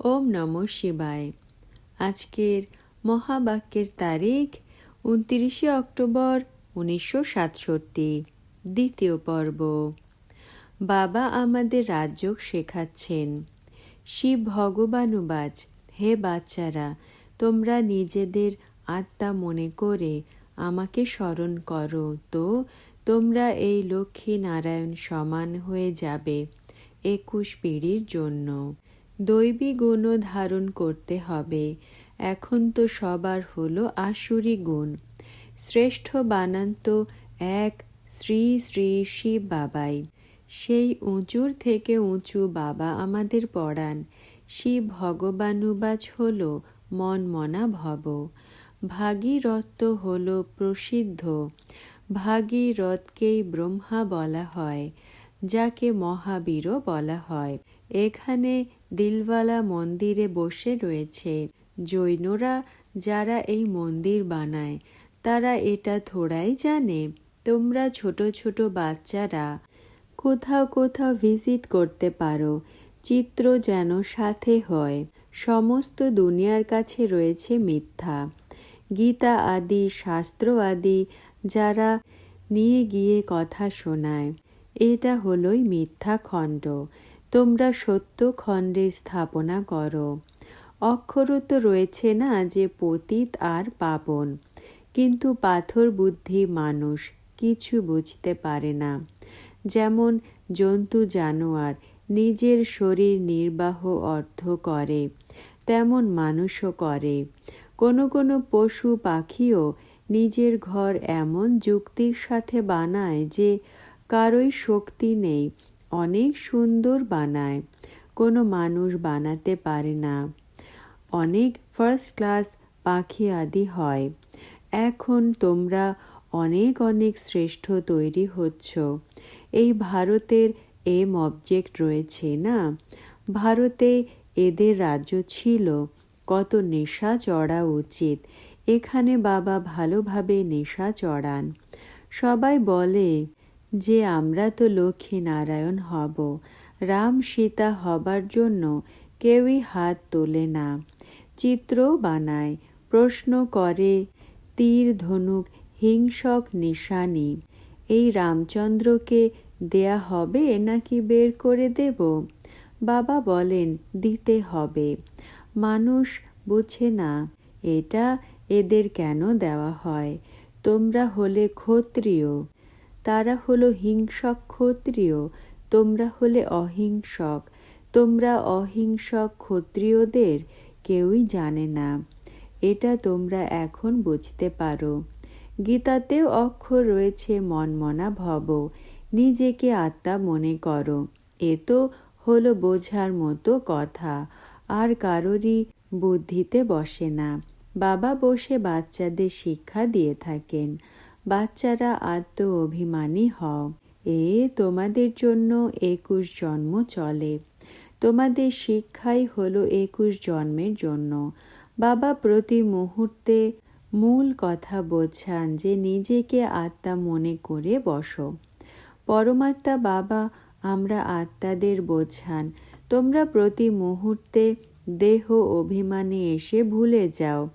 ওম নম শিবায়। আজকের মহাবাক্যের তারিখ উনত্রিশে অক্টোবর উনিশশো সাতষট্টি, দ্বিতীয় পর্ব। বাবা আমাদের রাজযোগ শেখাচ্ছেন। শিব ভগবানুবাজ, হে বাচ্চারা, তোমরা নিজেদের আত্মা মনে করে আমাকে স্মরণ করো তো তোমরা এই লক্ষ্মী নারায়ণ সমান হয়ে যাবে একুশ পিঢ়ির জন্য। দৈবী গুণও ধারণ করতে হবে। এখন তো সবার হলো আসুরি গুণ। শ্রেষ্ঠ বানান তো এক শ্রী শ্রী শিব বাবাই। সেই উঁচুর থেকে উঁচু বাবা আমাদের পড়ান শিব ভগবানুবাজ হল মন মনা ভব। ভাগীরথ হল প্রসিদ্ধ। ভাগীরথকেই ব্রহ্মা বলা হয়। যাকে মহাবীরও বলা হয়। এখানে দিলওয়ালা মন্দিরে বসে রয়েছে জৈনরা যারা এই মন্দির বানায়। তারা এটা থোড়াই জানে, তোমরা ছোট ছোট বাচ্চারা, কোথাও কোথাও ভিজিট করতে পারো। চিত্র যেন সাথে হয়। সমস্ত দুনিয়ার কাছে রয়েছে মিথ্যা। গীতা আদি, শাস্ত্র আদি যারা নিয়ে গিয়ে কথা শোনায়। এটা হলোই মিথ্যা খণ্ড। তোমরা সত্য খণ্ডে স্থাপনা করো। অক্ষরও তো রয়েছে না যে পতিত আর পাবন। কিন্তু পাথর বুদ্ধি মানুষ কিছু বুঝতে পারে না। যেমন জন্তু জানোয়ার নিজের শরীর নির্বাহ অর্থ করে, তেমন মানুষও করে। কোনো কোনো পশু পাখিও নিজের ঘর এমন যুক্তির সাথে বানায় যে কারোই শক্তি নেই, অনেক সুন্দর বানায়, কোনো মানুষ বানাতে পারে না। অনেক ফার্স্ট ক্লাস পাখি আদি হয়। এখন তোমরা অনেক অনেক শ্রেষ্ঠ তৈরি হচ্ছ। এই ভারতের এম অবজেক্ট রয়েছে না? ভারতে এদের রাজ্য ছিল, কত নেশা চড়া উচিত, এখানে বাবা ভালোভাবে নেশা চড়ান। সবাই বলে যে আমরা তো লক্ষ্মী নারায়ণ হব, রাম সীতা হবার জন্য কেউই হাত তোলে না। চিত্রও বানায়, প্রশ্ন করে, তীর ধনুক, হিংসক নিশানি। এই রামচন্দ্রকে দেয়া হবে নাকি বের করে দেব? বাবা বলেন, দিতে হবে। মানুষ বুঝে না, এটা এদের কেন দেওয়া হয়? তোমরা হলে ক্ষত্রিয়। তারা হলো হিংসক ক্ষত্রিয়, তোমরা হলে অহিংসক। তোমরা অহিংসক ক্ষত্রিয়দের কেউই জানে না। এটা তোমরা এখন বুঝতে পারো। গীতাতেও অক্ষর রয়েছে, মনমনা ভব, নিজেকে আত্মা মনে করো। এ তো হলো বোঝার মতো কথা। আর কারোরই বুদ্ধিতে বসে না। বাবা বসে বাচ্চাদের শিক্ষা দিয়ে থাকেন। বাচ্চারা আত্ম অভিমানী হও। এ তোমাদের জন্য একুশ জন্ম চলে। তোমাদের শিক্ষাই হলো একুশ জন্মের জন্য। বাবা প্রতি মুহূর্তে মূল কথা বোঝান যে নিজেকে আত্মা মনে করে বসো। পরমাত্মা বাবা, আমরা আত্মাদের বোঝান। তোমরা প্রতি মুহূর্তে দেহ অভিমানে এসে ভুলে যাও।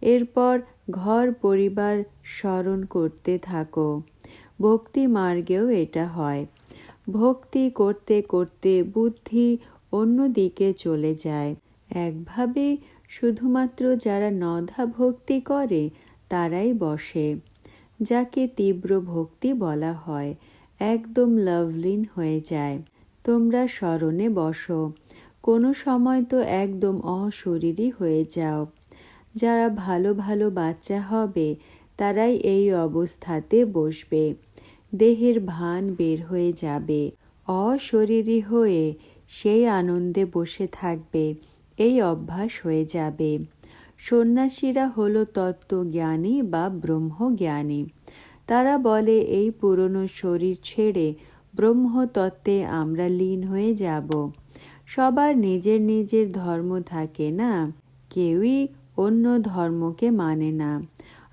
এরপর ঘর, পরিবার স্মরণ করতে থাকো। ভক্তি মার্গেও এটা হয়। ভক্তি করতে করতে বুদ্ধি অন্যদিকে চলে যায়। একভাবে শুধুমাত্র যারা নধা ভক্তি করে, তারাই বসে, যাকে তীব্র ভক্তি বলা হয়, একদম লাভলিন হয়ে যায়। তোমরা স্মরণে বসো। কোনো সময় তো একদম অশরীরই হয়ে যাও। যারা ভালো ভালো বাচ্চা হবে, তারাই এই অবস্থাতে বসবে। দেহের ভান বের হয়ে যাবে। অশরীরী হয়ে সেই আনন্দে বসে থাকবে। এই অভ্যাস হয়ে যাবে। সন্ন্যাসীরা হলো তত্ত্বজ্ঞানী বা ব্রহ্মজ্ঞানী। তারা বলে, এই পুরনো শরীর ছেড়ে ব্রহ্মতত্ত্বে আমরা লীন হয়ে যাব। সবার নিজের নিজের ধর্ম থাকে না। কেউই অন্য ধর্মকে মানে না।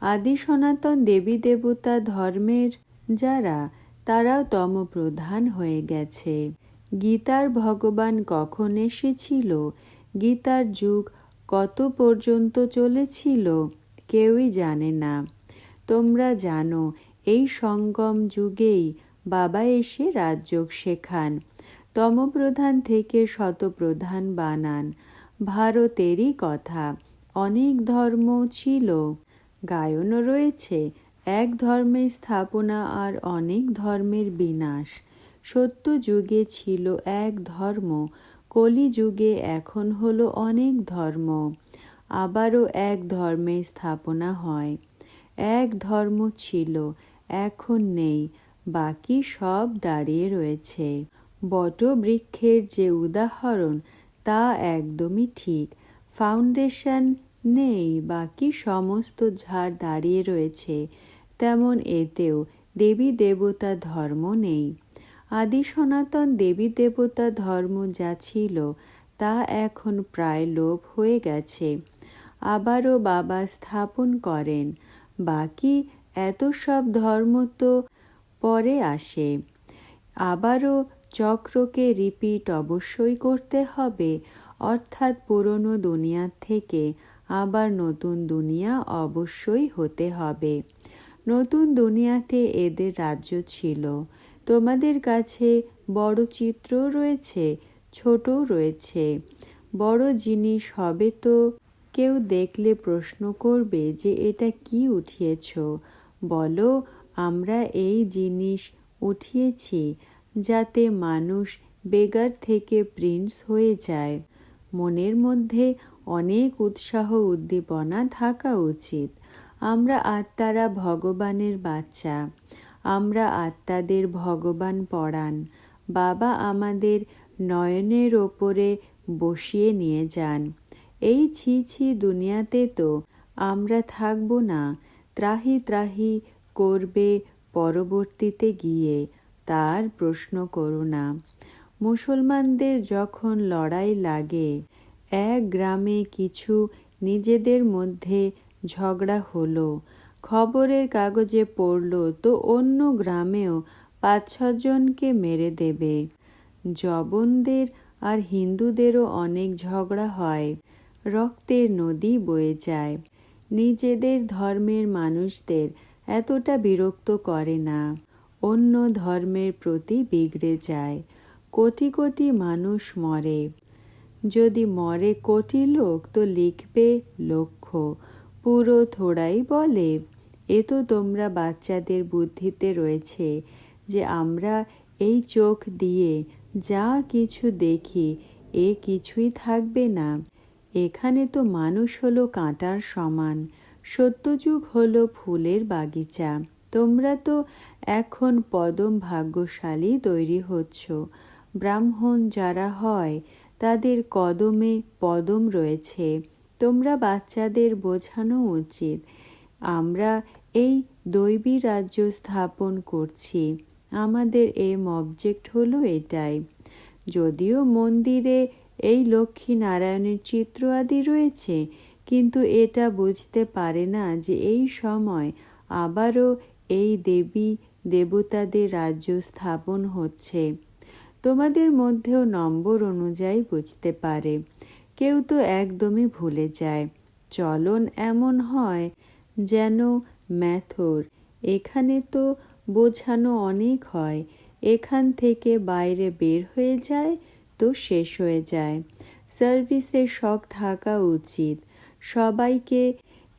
আদি সনাতন দেবী দেবতা ধর্মের যারা, তারাও তমপ্রধান হয়ে গেছে। গীতার ভগবান কখন এসেছিল? গীতার যুগ কত পর্যন্ত চলেছিল? কেউই জানে না। তোমরা জানো, এই সঙ্গম যুগেই বাবা এসে রাজযোগ শেখান, তমপ্রধান থেকে শতপ্রধান বানান। ভারতেরই কথা। অনেক ধর্ম ছিল। গায়নও রয়েছে। এক ধর্মের স্থাপনা আর অনেক ধর্মের বিনাশ। সত্য যুগে ছিল এক ধর্ম কলি যুগে এখন হলো অনেক ধর্ম। আবারও এক ধর্মে স্থাপনা হয়। এক ধর্ম ছিল, এখন নেই, বাকি সব দাঁড়িয়ে রয়েছে। বটবৃক্ষের যে উদাহরণ, তা একদমই ঠিক। ফাউন্ডেশন নেই, বাকি সমস্ত ঝাড় দাঁড়িয়ে রয়েছে। তেমন এতেও দেবী দেবতা ধর্ম নেই। আদি সনাতন দেবী দেবতা ধর্ম যা ছিল, তা এখন প্রায় লোপ হয়ে গেছে। আবারও বাবা স্থাপন করেন। বাকি এত সব ধর্ম তো পরে আসে। আবারও চক্রকে রিপিট অবশ্যই করতে হবে। অর্থাৎ পুরনো দুনিয়ার থেকে আবার নতুন দুনিয়া অবশ্যই হতে হবে। নতুন দুনিয়াতে এদের রাজ্য ছিল। তোমাদের কাছে বড় চিত্র রয়েছে, ছোটও রয়েছে। বড় জিনিস হবে তো কেউ দেখলে প্রশ্ন করবে যে এটা কি উঠিয়েছ? বলো, আমরা এই জিনিস উঠিয়েছি যাতে মানুষ বেগার থেকে প্রিন্স হয়ে যায়। মনের মধ্যে অনেক উৎসাহ উদ্দীপনা থাকা উচিত। আমরা আত্মারা ভগবানের বাচ্চা। আমরা আত্মাদের ভগবান পড়ান বাবা আমাদের নয়নের ওপরে বসিয়ে নিয়ে যান। এই ছি ছি দুনিয়াতে তো আমরা থাকব না। ত্রাহি ত্রাহি করবে পরবর্তীতে গিয়ে। তার প্রশ্ন করো না। মুসলমানদের যখন লড়াই লাগে, এক গ্রামে কিছু নিজেদের মধ্যে ঝগড়া হলো। খবরের কাগজে পড়ল, তো অন্য গ্রামেও পাঁচ ছজনকে মেরে দেবে। জবনদের আর হিন্দুদেরও অনেক ঝগড়া হয়। রক্তের নদী বয়ে যায়। নিজেদের ধর্মের মানুষদের এতটা বিরক্ত করে না। অন্য ধর্মের প্রতি বিগড়ে যায়। কোটি কোটি মানুষ মরে। যদি মরে কোটি লোক, তো লিখবে লক্ষ পুরো থোড়াই বলে, এ তো তোমরা বাচ্চাদের বুদ্ধিতে রয়েছে যে আমরা এই চোখ দিয়ে যা কিছু দেখি, এ কিছুই থাকবে না। এখানে তো মানুষ হলো কাঁটার সমান, সত্যযুগ হলো ফুলের বাগিচা। তোমরা তো এখন পদম ভাগ্যশালী তৈরি হচ্ছ। ব্রাহ্মণ যারা হয়, তাদের কদমে পদম রয়েছে। তোমরা বাচ্চাদের বোঝানো উচিত। আমরা এই দৈবী রাজ্য স্থাপন করছি। আমাদের এম অবজেক্ট হলো এটাই। যদিও মন্দিরে এই লক্ষ্মী নারায়ণের চিত্র আদি রয়েছে, কিন্তু এটা বুঝতে পারে না যে এই সময় আবারও এই দেবী দেবতাদের রাজ্য স্থাপন হচ্ছে। তোমাদের মধ্যেও নম্বর অনুযায়ী বুঝতে পারে। কেউ তো একদমই ভুলে যায়। চলন এমন হয় যেন ম্যাথর, এখানে তো বোঝানো অনেক হয়। এখান থেকে বাইরে বের হয়ে যায় তো শেষ হয়ে যায়। সার্ভিসে শখ থাকা উচিত। সবাইকে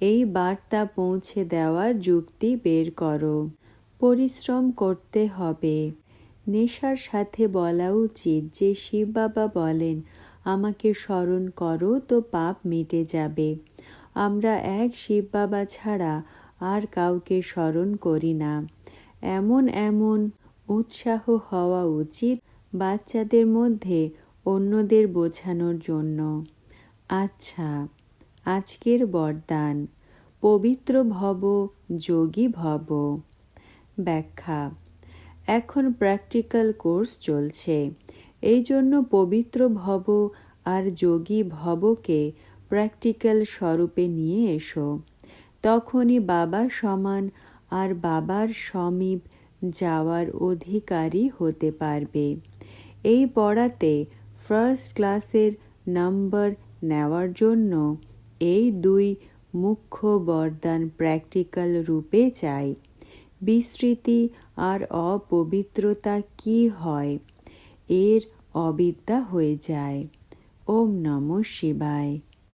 এই বার্তা পৌঁছে দেওয়ার যুক্তি বের করো। পরিশ্রম করতে হবে। নেশার সাথে বলা উচিত যে, শিব বাবা বলেন, আমাকে স্মরণ করো তো পাপ মিটে যাবে। আমরা এক শিব বাবা ছাড়া আর কাউকে স্মরণ করি না। এমন এমন উৎসাহ হওয়া উচিত বাচ্চাদের মধ্যে অন্যদের বোঝানোর জন্য। আচ্ছা আজকের বরদান, পবিত্র ভব, যোগী ভব। ব্যাখ্যা এখন প্র্যাকটিক্যাল কোর্স চলছে। এই জন্য পবিত্র ভব আর যোগী ভবকে প্র্যাকটিক্যাল স্বরূপে নিয়ে এসো। তখনই বাবা সমান আর বাবার সমীপ যাওয়ার অধিকারী হতে পারবে। এই পড়াতে ফার্স্ট ক্লাসের নম্বর নেওয়ার জন্য এই দুই মুখ্য বরদান প্র্যাকটিক্যাল রূপে চাই। বিস্মৃতি আর অপবিত্রতা কি হয়? এর অবিদ্যা হয়ে যায়। ওম নম শিবায়।